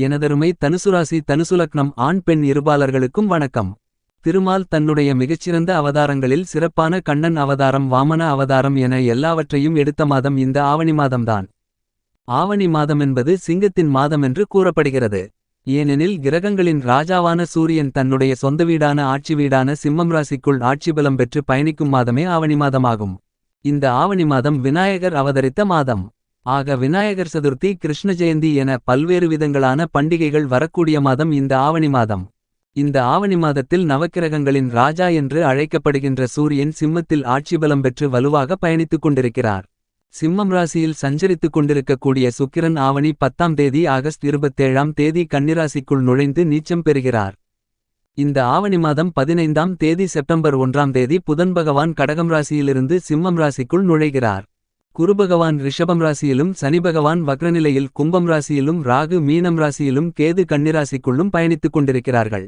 எனதருமை தனுசுராசி தனுசுலக்னம் ஆண் பெண் இருபாலர்களுக்கும் வணக்கம். திருமால் தன்னுடைய மிகச்சிறந்த அவதாரங்களில் சிறப்பான கண்ணன் அவதாரம் வாமன அவதாரம் என எல்லாவற்றையும் எடுத்த மாதம் இந்த ஆவணி மாதம்தான். ஆவணி மாதம் என்பது சிங்கத்தின் மாதம் என்று கூறப்படுகிறது. ஏனெனில் கிரகங்களின் ராஜாவான சூரியன் தன்னுடைய சொந்த வீடான ஆட்சி வீடான சிம்மம் ராசிக்குள் ஆட்சி பலம் பெற்று பயணிக்கும் மாதமே ஆவணி மாதமாகும். இந்த ஆவணி மாதம் விநாயகர் அவதரித்த மாதம். ஆக விநாயகர் சதுர்த்தி கிருஷ்ண ஜெயந்தி என பல்வேறு விதங்களான பண்டிகைகள் வரக்கூடிய மாதம் இந்த ஆவணி மாதம். இந்த ஆவணி மாதத்தில் நவக்கிரகங்களின் ராஜா என்று அழைக்கப்படுகின்ற சூரியன் சிம்மத்தில் ஆட்சி பலம் பெற்று வலுவாக பயணித்துக் கொண்டிருக்கிறார். சிம்மம் ராசியில் சஞ்சரித்துக் கொண்டிருக்கக்கூடிய சுக்கிரன் ஆவணி பத்தாம் தேதி ஆகஸ்ட் இருபத்தேழாம் தேதி கன்னிராசிக்குள் நுழைந்து நீச்சம் பெறுகிறார். இந்த ஆவணி மாதம் பதினைந்தாம் தேதி செப்டம்பர் ஒன்றாம் தேதி புதன் பகவான் கடகம் ராசியிலிருந்து சிம்மம் ராசிக்குள் நுழைகிறார். குருபகவான் ரிஷபம் ராசியிலும் சனிபகவான் வக்ரநிலையில் கும்பம் ராசியிலும் ராகு மீனம் ராசியிலும் கேது கன்னிராசிக்குள்ளும் பயணித்துக் கொண்டிருக்கிறார்கள்.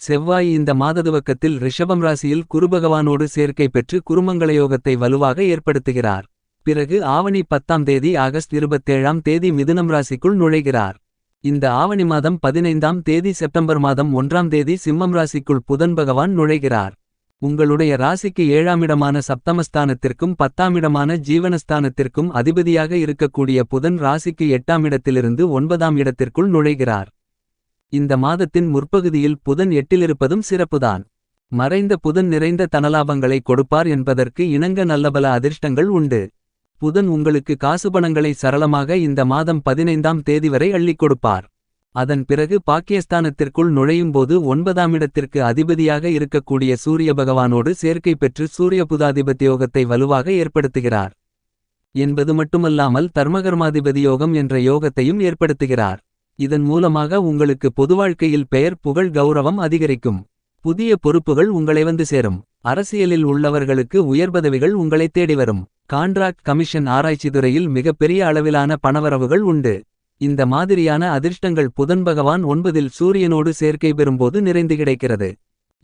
செவ்வாய் இந்த மாத துவக்கத்தில் ரிஷபம் ராசியில் குருபகவானோடு சேர்க்கை பெற்று குருமங்களயோகத்தை வலுவாக ஏற்படுத்துகிறார். பிறகு ஆவணி பத்தாம் தேதி ஆகஸ்ட் இருபத்தேழாம் தேதி மிதுனம் ராசிக்குள் நுழைகிறார். இந்த ஆவணி மாதம் பதினைந்தாம் தேதி செப்டம்பர் மாதம் ஒன்றாம் தேதி சிம்மம் ராசிக்குள் புதன் பகவான் நுழைகிறார். உங்களுடைய ராசிக்கு ஏழாமிடமான சப்தமஸ்தானத்திற்கும் பத்தாமிடமான ஜீவனஸ்தானத்திற்கும் அதிபதியாக இருக்கக்கூடிய புதன் ராசிக்கு எட்டாமிடத்திலிருந்து ஒன்பதாம் இடத்திற்குள் நுழைகிறார். இந்த மாதத்தின் முற்பகுதியில் புதன் எட்டிலிருப்பதும் சிறப்புதான். மறைந்த புதன் நிறைந்த தனலாபங்களை கொடுப்பார் என்பதற்கு இணங்க நல்லபல அதிர்ஷ்டங்கள் உண்டு. புதன் உங்களுக்கு காசுபணங்களை சரளமாக இந்த மாதம் பதினைந்தாம் தேதி வரை அள்ளிக் கொடுப்பார். அதன் பிறகு பாக்கியஸ்தானத்திற்குள் நுழையும்போது ஒன்பதாமிடத்திற்கு அதிபதியாக இருக்கக்கூடிய சூரிய பகவானோடு சேர்க்கை பெற்று சூரிய புதாதிபத்தியோகத்தை வலுவாக ஏற்படுத்துகிறார். என்பது மட்டுமல்லாமல் தர்மகர்மாதிபதி யோகம் என்ற யோகத்தையும் ஏற்படுத்துகிறார். இதன் மூலமாக உங்களுக்கு பொது வாழ்க்கையில் பெயர் புகழ் கௌரவம் அதிகரிக்கும். புதிய பொறுப்புகள் உங்களை வந்து சேரும். அரசியலில் உள்ளவர்களுக்கு உயர் பதவிகள் உங்களை தேடி வரும். கான்ட்ராக்ட் கமிஷன் ஆராய்ச்சி துறையில் மிகப்பெரிய அளவிலான பணவரவுகள் உண்டு. இந்த மாதிரியான அதிர்ஷ்டங்கள் புதன் பகவான் ஒன்பதில் சூரியனோடு சேர்க்கை பெறும்போது நிறைந்து கிடைக்கிறது.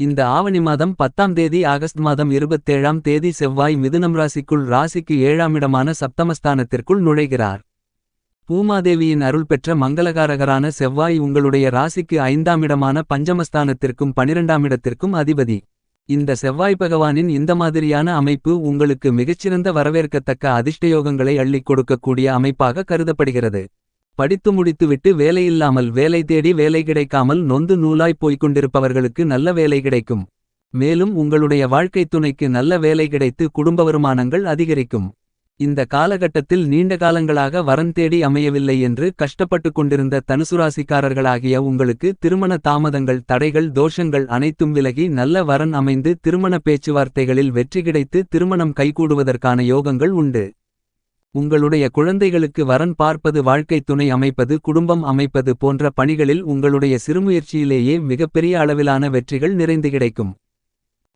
இந்த ஆவணி மாதம் பத்தாம் தேதி ஆகஸ்ட் மாதம் இருபத்தேழாம் தேதி செவ்வாய் மிதுனம் ராசிக்குள் ராசிக்கு ஏழாம் இடமான சப்தமஸ்தானத்திற்குள் நுழைகிறார். பூமாதேவியின் அருள் பெற்ற மங்களகாரகரான செவ்வாய் உங்களுடைய ராசிக்கு ஐந்தாம் இடமான பஞ்சமஸ்தானத்திற்கும் பனிரெண்டாம் இடத்திற்கும் அதிபதி. இந்த செவ்வாய் பகவானின் இந்த மாதிரியான அமைப்பு உங்களுக்கு மிகச்சிறந்த வரவேற்கத்தக்க அதிர்ஷ்டயோகங்களை அள்ளிக் கொடுக்கக்கூடிய அமைப்பாக கருதப்படுகிறது. படித்து முடித்துவிட்டு வேலையில்லாமல் வேலை தேடி வேலை கிடைக்காமல் நொந்து நூலாய் போய்க் கொண்டிருப்பவர்களுக்கு நல்ல வேலை கிடைக்கும். மேலும் உங்களுடைய வாழ்க்கைத் துணைக்கு நல்ல வேலை கிடைத்து குடும்ப வருமானங்கள் அதிகரிக்கும். இந்த காலகட்டத்தில் நீண்ட காலங்களாக வரன் தேடி அமையவில்லை என்று கஷ்டப்பட்டுக் கொண்டிருந்த தனுசுராசிக்காரர்களாகிய உங்களுக்கு திருமண தாமதங்கள் தடைகள் தோஷங்கள் அனைத்தும் விலகி நல்ல வரன் அமைந்து திருமண பேச்சுவார்த்தைகளில் வெற்றி கிடைத்து திருமணம் கைகூடுவதற்கான யோகங்கள் உண்டு. உங்களுடைய குழந்தைகளுக்கு வரன் பார்ப்பது வாழ்க்கை துணை அமைப்பது குடும்பம் அமைப்பது போன்ற பணிகளில் உங்களுடைய சிறுமுயற்சியிலேயே மிகப்பெரிய அளவிலான வெற்றிகள் நிறைந்து கிடைக்கும்.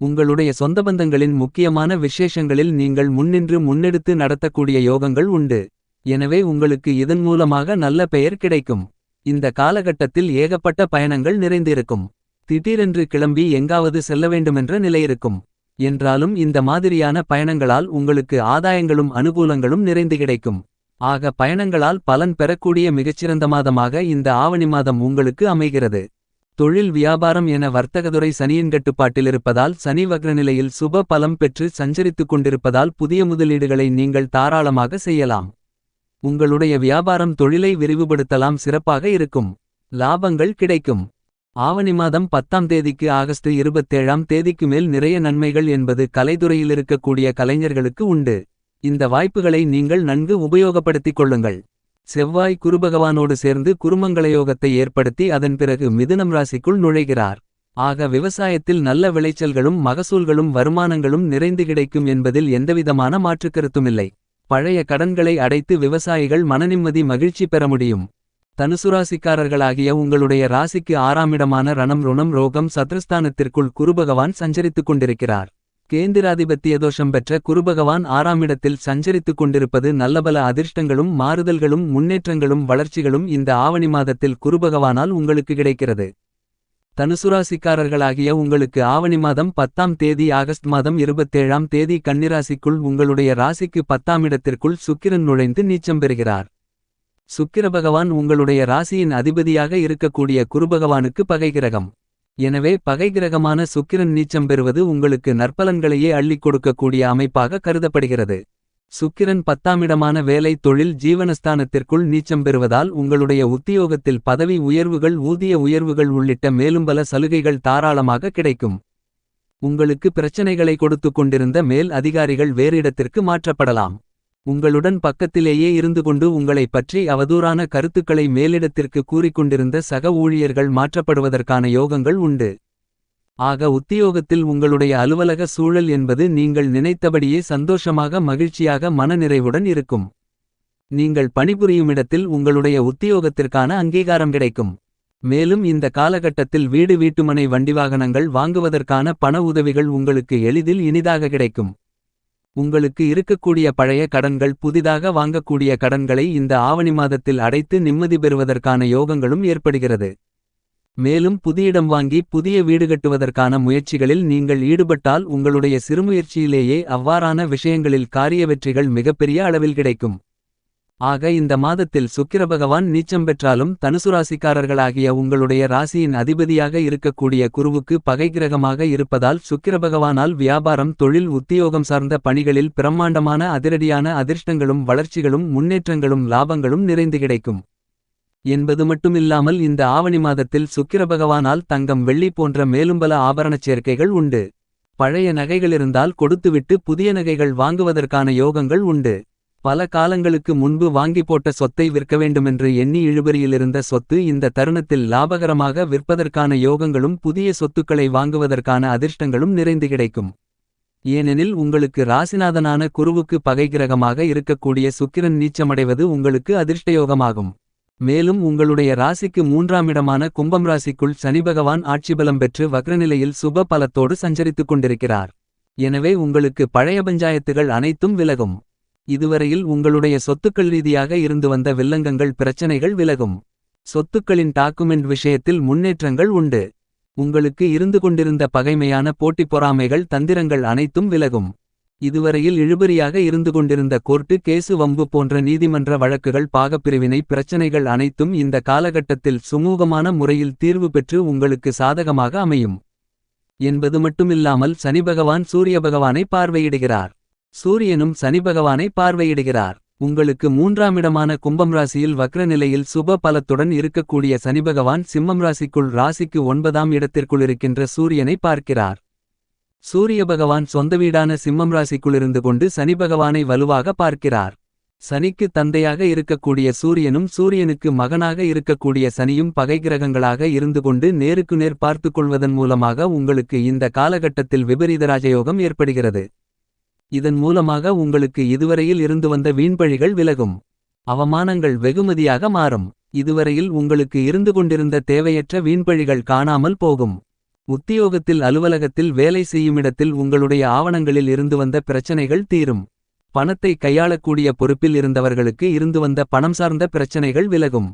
உங்களுடைய சொந்த பந்தங்களின் முக்கியமான விசேஷங்களில் நீங்கள் முன்னின்று முன்னெடுத்து நடத்தக்கூடிய யோகங்கள் உண்டு. எனவே உங்களுக்கு இதன் மூலமாக நல்ல பெயர் கிடைக்கும். இந்த காலகட்டத்தில் ஏகப்பட்ட பயணங்கள் நிறைந்திருக்கும். திடீரென்று கிளம்பி எங்காவது செல்ல வேண்டுமென்ற நிலையிருக்கும் என்றாலும் இந்த மாதிரியான பயணங்களால் உங்களுக்கு ஆதாயங்களும் அனுகூலங்களும் நிறைந்து கிடைக்கும். ஆக பயணங்களால் பலன் பெறக்கூடிய மிகச்சிறந்த மாதமாக இந்த ஆவணி மாதம் உங்களுக்கு அமைகிறது. தொழில் வியாபாரம் என வர்த்தகதுறை சனியின் கட்டுப்பாட்டில் இருப்பதால் சனி வக்ரநிலையில் சுப பலம் பெற்று சஞ்சரித்துக் கொண்டிருப்பதால் புதிய முதலீடுகளை நீங்கள் தாராளமாக செய்யலாம். உங்களுடைய வியாபாரம் தொழிலை விரிவுபடுத்தலாம் சிறப்பாக இருக்கும். லாபங்கள் கிடைக்கும். ஆவணி மாதம் பத்தாம் தேதிக்கு ஆகஸ்ட் இருபத்தேழாம் தேதிக்கு மேல் நிறைய நன்மைகள் என்பது கலைத்துறையிலிருக்கக்கூடிய கலைஞர்களுக்கு உண்டு. இந்த வாய்ப்புகளை நீங்கள் நன்கு உபயோகப்படுத்திக் கொள்ளுங்கள். செவ்வாய் குருபகவானோடு சேர்ந்து குருமங்களயோகத்தை ஏற்படுத்தி அதன் பிறகு மிதுனம் ராசிக்குள் நுழைகிறார். ஆக விவசாயத்தில் நல்ல விளைச்சல்களும் மகசூல்களும் வருமானங்களும் நிறைந்து கிடைக்கும் என்பதில் எந்தவிதமான மாற்றுக்கருத்துமில்லை பழைய கடன்களை அடைத்து விவசாயிகள் மனநிம்மதி மகிழ்ச்சி பெற முடியும். தனுசுராசிக்காரர்களாகிய உங்களுடைய ராசிக்கு ஆறாமிடமான ரணம் ருணம் ரோகம் சத்ருஸ்தானத்திற்குள் குருபகவான் சஞ்சரித்துக் கொண்டிருக்கிறார். கேந்திராதிபத்திய தோஷம் பெற்ற குருபகவான் ஆறாமிடத்தில் சஞ்சரித்துக் கொண்டிருப்பது நல்லபல அதிர்ஷ்டங்களும் மாறுதல்களும் முன்னேற்றங்களும் வளர்ச்சிகளும் இந்த ஆவணி மாதத்தில் குருபகவானால் உங்களுக்கு கிடைக்கிறது. தனுசுராசிக்காரர்களாகிய உங்களுக்கு ஆவணி மாதம் பத்தாம் தேதி ஆகஸ்ட் மாதம் இருபத்தேழாம் தேதி கன்னிராசிக்குள் உங்களுடைய ராசிக்கு பத்தாமிடத்திற்குள் சுக்கிரன் நுழைந்து நீச்சம் பெறுகிறார். சுக்கிரபகவான் உங்களுடைய ராசியின் அதிபதியாக இருக்கக்கூடிய குருபகவானுக்கு பகைகிரகம் எனவே பகைகிரகமான சுக்கிரன் நீச்சம் பெறுவது உங்களுக்கு நற்பலன்களையே அள்ளிக் கொடுக்கக்கூடிய அமைப்பாக கருதப்படுகிறது. சுக்கிரன் பத்தாமிடமான வேலை தொழில் ஜீவனஸ்தானத்திற்குள் நீச்சம் பெறுவதால் உங்களுடைய உத்தியோகத்தில் பதவி உயர்வுகள் ஊதிய உயர்வுகள் உள்ளிட்ட மேலும் பல சலுகைகள் தாராளமாக கிடைக்கும். உங்களுக்கு பிரச்சனைகளை கொடுத்து கொண்டிருந்த மேல் அதிகாரிகள் வேறிடத்திற்கு மாற்றப்படலாம். உங்களுடன் பக்கத்திலேயே இருந்து கொண்டு உங்களைப் பற்றி அவதூறான கருத்துக்களை மேலிடத்திற்கு கூறிக்கொண்டிருந்த சக ஊழியர்கள் மாற்றப்படுவதற்கான யோகங்கள் உண்டு. ஆக உத்தியோகத்தில் உங்களுடைய அலுவலக சூழல் என்பது நீங்கள் நினைத்தபடியே சந்தோஷமாக மகிழ்ச்சியாக மனநிறைவுடன் இருக்கும். நீங்கள் பணிபுரியுமிடத்தில் உங்களுடைய உத்தியோகத்திற்கான அங்கீகாரம் கிடைக்கும். மேலும் இந்த காலகட்டத்தில் வீடு வீட்டுமனை வண்டி வாகனங்கள் வாங்குவதற்கான பண உதவிகள் உங்களுக்கு எளிதில் இனிதாக கிடைக்கும். உங்களுக்கு இருக்கக்கூடிய பழைய கடன்கள் புதிதாக வாங்கக்கூடிய கடன்களை இந்த ஆவணி மாதத்தில் அடைத்து நிம்மதி பெறுவதற்கான யோகங்களும் ஏற்படுகிறது. மேலும் புதியிடம் வாங்கி புதிய வீடு கட்டுவதற்கான முயற்சிகளில் நீங்கள் ஈடுபட்டால் உங்களுடைய சிறுமுயற்சியிலேயே அவ்வாறான விஷயங்களில் காரிய வெற்றிகள் மிகப்பெரிய அளவில் கிடைக்கும். ஆக இந்த மாதத்தில் சுக்கிரபகவான் நீச்சம் பெற்றாலும் தனுசுராசிக்காரர்களாகிய உங்களுடைய ராசியின் அதிபதியாக இருக்கக்கூடிய குருவுக்கு பகை கிரகமாக இருப்பதால் சுக்கிரபகவானால் வியாபாரம் தொழில் உத்தியோகம் சார்ந்த பணிகளில் பிரம்மாண்டமான அதிரடியான அதிர்ஷ்டங்களும் வளர்ச்சிகளும் முன்னேற்றங்களும் லாபங்களும் நிறைந்து கிடைக்கும். என்பது மட்டுமில்லாமல் இந்த ஆவணி மாதத்தில் சுக்கிரபகவானால் தங்கம் வெள்ளி போன்ற மேலும் பல ஆபரணச் சேர்க்கைகள் உண்டு. பழைய நகைகளிருந்தால் கொடுத்துவிட்டு புதிய நகைகள் வாங்குவதற்கான யோகங்கள் உண்டு. பல காலங்களுக்கு முன்பு வாங்கி போட்ட சொத்தை விற்க வேண்டுமென்று எண்ணி இழுபறியிலிருந்த சொத்து இந்த தருணத்தில் லாபகரமாக விற்பதற்கான யோகங்களும் புதிய சொத்துக்களை வாங்குவதற்கான அதிர்ஷ்டங்களும் நிறைந்து கிடைக்கும். ஏனெனில் உங்களுக்கு ராசிநாதனான குருவுக்கு பகைகிரகமாக இருக்கக்கூடிய சுக்கிரன் நீச்சமடைவது உங்களுக்கு அதிர்ஷ்டயோகமாகும். மேலும் உங்களுடைய ராசிக்கு மூன்றாம் இடமான கும்பம் ராசிக்குள் சனிபகவான் ஆட்சிபலம் பெற்று வக்ரநிலையில் சுப பலத்தோடு சஞ்சரித்துக் கொண்டிருக்கிறார். எனவே உங்களுக்கு பழைய பஞ்சாயத்துகள் அனைத்தும் விலகும். இதுவரையில் உங்களுடைய சொத்துக்கள் ரீதியாக இருந்து வந்த வில்லங்கங்கள் பிரச்சனைகள் விலகும். சொத்துக்களின் டாக்குமெண்ட் விஷயத்தில் முன்னேற்றங்கள் உண்டு. உங்களுக்கு இருந்து கொண்டிருந்த பகைமையான போட்டிப் பொறாமைகள் தந்திரங்கள் அனைத்தும் விலகும். இதுவரையில் இழுபறியாக இருந்து கொண்டிருந்த கோர்ட்டு கேசு வம்பு போன்ற நீதிமன்ற வழக்குகள் பாகப்பிரிவினை பிரச்சனைகள் அனைத்தும் இந்த காலகட்டத்தில் சுமூகமான முறையில் தீர்வு பெற்று உங்களுக்கு சாதகமாக அமையும். என்பது மட்டுமில்லாமல் சனிபகவான் சூரிய பகவானை பார்வையிடுகிறார். சூரியனும் சனிபகவானை பார்வையிடுகிறார். உங்களுக்கு மூன்றாம் இடமான கும்பம் ராசியில் வக்ர நிலையில் சுப பலத்துடன் இருக்கக்கூடிய சனிபகவான் சிம்மம் ராசிக்குள் ராசிக்கு ஒன்பதாம் இடத்திற்குள் இருக்கின்ற சூரியனை பார்க்கிறார். சூரிய பகவான் சொந்த வீடான சிம்மம் ராசிக்குள்ளிருந்து கொண்டு சனி பகவானை வலுவாக பார்க்கிறார். சனிக்கு தந்தையாக இருக்கக்கூடிய சூரியனும் சூரியனுக்கு மகனாக இருக்கக்கூடிய சனியும் பகை கிரகங்களாக இருந்து கொண்டு நேருக்கு நேர் பார்த்துக்கொள்வதன் மூலமாக உங்களுக்கு இந்த காலகட்டத்தில் விபரீத ராஜயோகம் ஏற்படுகிறது. இதன் மூலமாக உங்களுக்கு இதுவரையில் இருந்து வந்த வீண்பழிகள் விலகும். அவமானங்கள் வெகுமதியாக மாறும். இதுவரையில் உங்களுக்கு இருந்து கொண்டிருந்த தேவையற்ற வீண்பழிகள் காணாமல் போகும். உத்தியோகத்தில் அலுவலகத்தில் வேலை செய்யுமிடத்தில் உங்களுடைய ஆவணங்களில் இருந்து வந்த பிரச்சனைகள் தீரும். பணத்தை கையாளக்கூடிய பொறுப்பில் இருந்தவர்களுக்கு இருந்து வந்த பணம் சார்ந்த பிரச்சனைகள் விலகும்.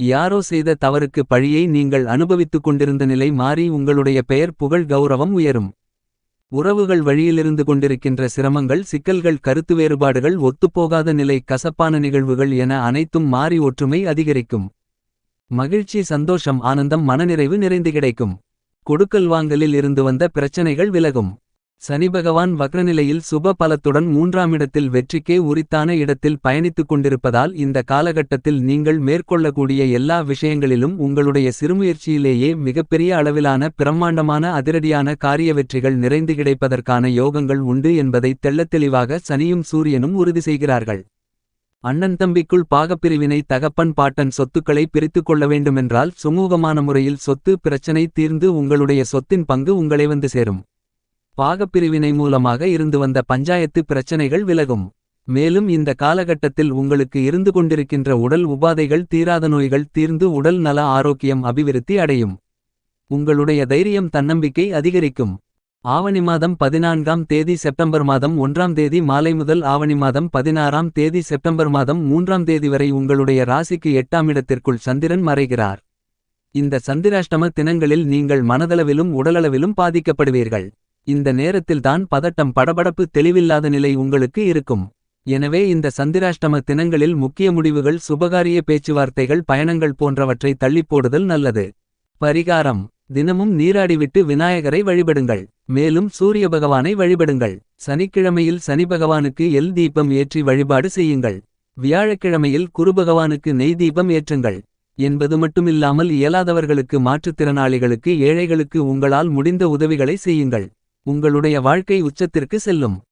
யாரோ செய்த தவறுக்கு பழியை நீங்கள் அனுபவித்துக் கொண்டிருந்த நிலை மாறி உங்களுடைய பெயர் புகழ் கௌரவம் உயரும். உறவுகள் வழியிலிருந்து கொண்டிருக்கின்ற சிரமங்கள் சிக்கல்கள் கருத்து வேறுபாடுகள் ஒத்துப்போகாத நிலை கசப்பான நிகழ்வுகள் என அனைத்தும் மாறி ஒற்றுமை அதிகரிக்கும். மகிழ்ச்சி சந்தோஷம் ஆனந்தம் மனநிறைவு நிறைந்து கிடைக்கும். கொடுக்கல் வாங்கலில் இருந்து வந்த பிரச்சனைகள் விலகும். சனிபகவான் வக்ரநிலையில் சுப பலத்துடன் மூன்றாமிடத்தில் வெற்றிக்கே உரித்தான இடத்தில் பயணித்துக் கொண்டிருப்பதால் இந்த காலகட்டத்தில் நீங்கள் மேற்கொள்ளக்கூடிய எல்லா விஷயங்களிலும் உங்களுடைய சிறுமுயற்சியிலேயே மிகப்பெரிய அளவிலான பிரம்மாண்டமான அதிரடியான காரிய வெற்றிகள் நிறைந்து கிடைப்பதற்கான யோகங்கள் உண்டு என்பதை தெள்ளத்தெளிவாக சனியும் சூரியனும் உறுதி செய்கிறார்கள். அண்ணன் தம்பிக்குள் பாகப்பிரிவினை தகப்பன் பாட்டன் சொத்துக்களை பிரித்துக் கொள்ள வேண்டுமென்றால் சுமூகமான முறையில் சொத்து பிரச்சனை தீர்ந்து உங்களுடைய சொத்தின் பங்கு உங்களை வந்து சேரும். பாகப்பிரிவினை மூலமாக இருந்து வந்த பஞ்சாயத்து பிரச்சனைகள் விலகும். மேலும் இந்த காலகட்டத்தில் உங்களுக்கு இருந்து கொண்டிருக்கின்ற உடல் உபாதைகள் தீராத நோய்கள் தீர்ந்து உடல் நல ஆரோக்கியம் அபிவிருத்தி அடையும். உங்களுடைய தைரியம் தன்னம்பிக்கை அதிகரிக்கும். ஆவணி மாதம் பதினான்காம் தேதி செப்டம்பர் மாதம் ஒன்றாம் தேதி மாலை முதல் ஆவணி மாதம் பதினாறாம் தேதி செப்டம்பர் மாதம் மூன்றாம் தேதி வரை உங்களுடைய ராசிக்கு எட்டாம் இடத்திற்குள் சந்திரன் மறைகிறார். இந்த சந்திராஷ்டம தினங்களில் நீங்கள் மனதளவிலும் உடலளவிலும் பாதிக்கப்படுவீர்கள். இந்த நேரத்தில்தான் பதட்டம் படபடப்பு தெளிவில்லாத நிலை உங்களுக்கு இருக்கும். எனவே இந்த சந்திராஷ்டம தினங்களில் முக்கிய முடிவுகள் சுபகாரிய பேச்சுவார்த்தைகள் பயணங்கள் போன்றவற்றை தள்ளிப்போடுதல் நல்லது. பரிகாரம். தினமும் நீராடிவிட்டு விநாயகரை வழிபடுங்கள். மேலும் சூரிய பகவானை வழிபடுங்கள். சனிக்கிழமையில் சனி பகவானுக்கு எல் தீபம் ஏற்றி வழிபாடு செய்யுங்கள். வியாழக்கிழமையில் குரு பகவானுக்கு நெய் தீபம் ஏற்றுங்கள். என்பது மட்டுமில்லாமல் இயலாதவர்களுக்கு மாற்றுத்திறனாளிகளுக்கு ஏழைகளுக்கு உங்களால் முடிந்த உதவிகளை செய்யுங்கள். உங்களுடைய வாழ்க்கை உச்சத்திற்கு செல்லும்.